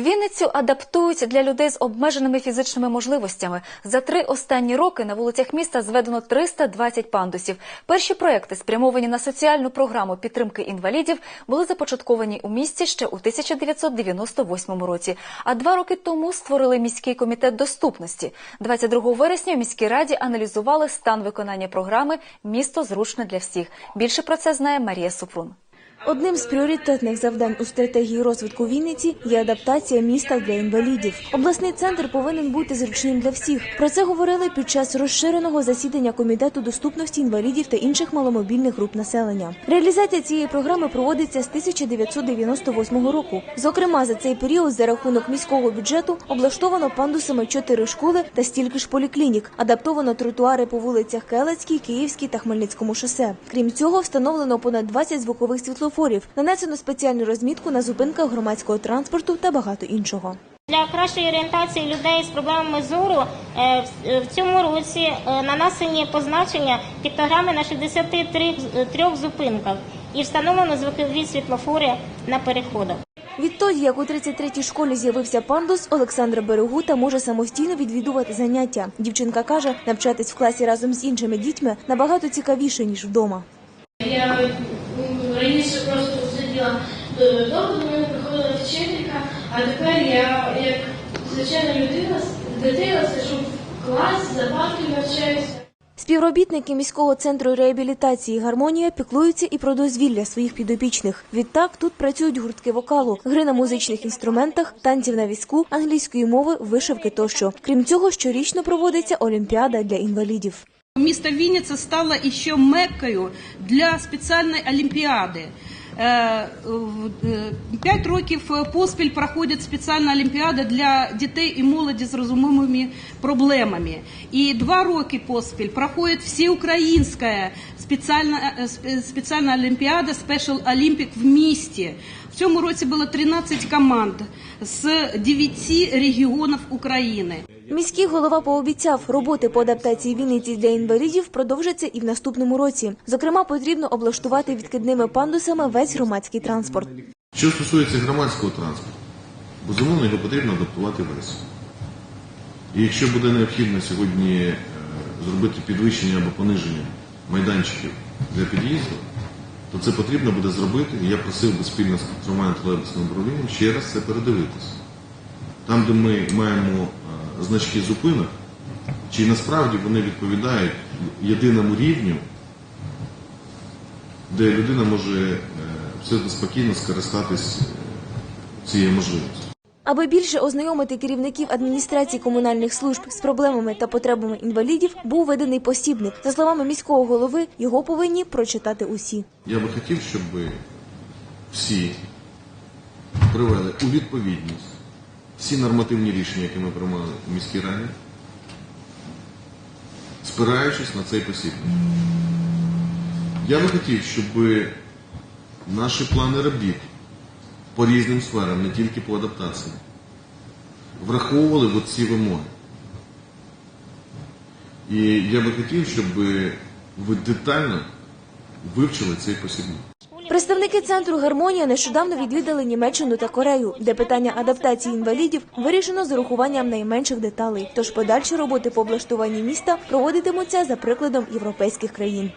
Вінницю адаптують для людей з обмеженими фізичними можливостями. За три останні роки на вулицях міста зведено 320 пандусів. Перші проекти, спрямовані на соціальну програму підтримки інвалідів, були започатковані у місті ще у 1998 році. А два роки тому створили міський комітет доступності. 22 вересня у міській раді аналізували стан виконання програми Місто зручне для всіх. Більше про це знає Марія Супрун. Одним з пріоритетних завдань у стратегії розвитку Вінниці є адаптація міста для інвалідів. Обласний центр повинен бути зручним для всіх. Про це говорили під час розширеного засідання комітету доступності інвалідів та інших маломобільних груп населення. Реалізація цієї програми проводиться з 1998 року. Зокрема, за цей період за рахунок міського бюджету облаштовано пандусами чотири школи та стільки ж поліклінік, адаптовано тротуари по вулицях Келецькій, Київській та Хмельницькому шосе. Крім цього, встановлено понад 20 звукових світлофорів, нанесено спеціальну розмітку на зупинках громадського транспорту та багато іншого. Для кращої орієнтації людей з проблемами зору е, в- е, цьому році е, нанесені позначення піктограми на 63 трьох зупинках і встановлено звукові світлофори на переходах. Відтоді, як у 33-й школі з'явився пандус, Олександра Берегута може самостійно відвідувати заняття. Дівчинка каже, навчатись в класі разом з іншими дітьми набагато цікавіше ніж вдома. Я раніше просто сиділа вдома, до мене приходила вчителька, а тепер я як звичайна людина, дитина, сижу в класі, за навчаюся. Співробітники міського центру реабілітації Гармонія піклуються і про дозвілля своїх підопічних. Відтак тут працюють гуртки вокалу, гри на музичних інструментах, танців на візку, англійської мови, вишивки тощо. Крім цього, щорічно проводиться олімпіада для інвалідів. Місто Вінниця стало ще меккою для спеціальної олімпіади. Е, е, П'ять років поспіль проходить спеціальна олімпіада для дітей і молоді з розумовими проблемами. І два роки поспіль проходить всеукраїнська спеціальна, е, спеціальна олімпіада Special Olympic в місті. В цьому році було 13 команд з 9 регіонів України. Міський голова пообіцяв, роботи по адаптації Вінниці для інвалідів продовжаться і в наступному році. Зокрема, потрібно облаштувати відкидними пандусами весь громадський транспорт. Що стосується громадського транспорту, безумовно, його потрібно адаптувати весь. І якщо буде необхідно сьогодні е, зробити підвищення або пониження майданчиків для під'їзду, то це потрібно буде зробити. І я просив би спільно з тролейбусним управлінням ще раз це передивитися. Там, де ми маємо значки зупинок, чи насправді вони відповідають єдиному рівню, де людина може е, абсолютно спокійно скористатись е, цією можливістю. Аби більше ознайомити керівників адміністрації комунальних служб з проблемами та потребами інвалідів, був виданий посібник. За словами міського голови, його повинні прочитати усі. Я би хотів, щоб всі привели у відповідність всі нормативні рішення, які ми приймали в міській раді, спираючись на цей посібник. Я би хотів, щоб наші плани робіт по різним сферам, не тільки по адаптації, враховували ці вимоги. І я би хотів, щоб ви детально вивчили цей посібник. Представники центру Гармонія нещодавно відвідали Німеччину та Корею, де питання адаптації інвалідів вирішено з урахуванням найменших деталей. Тож подальші роботи по облаштуванні міста проводитимуться за прикладом європейських країн.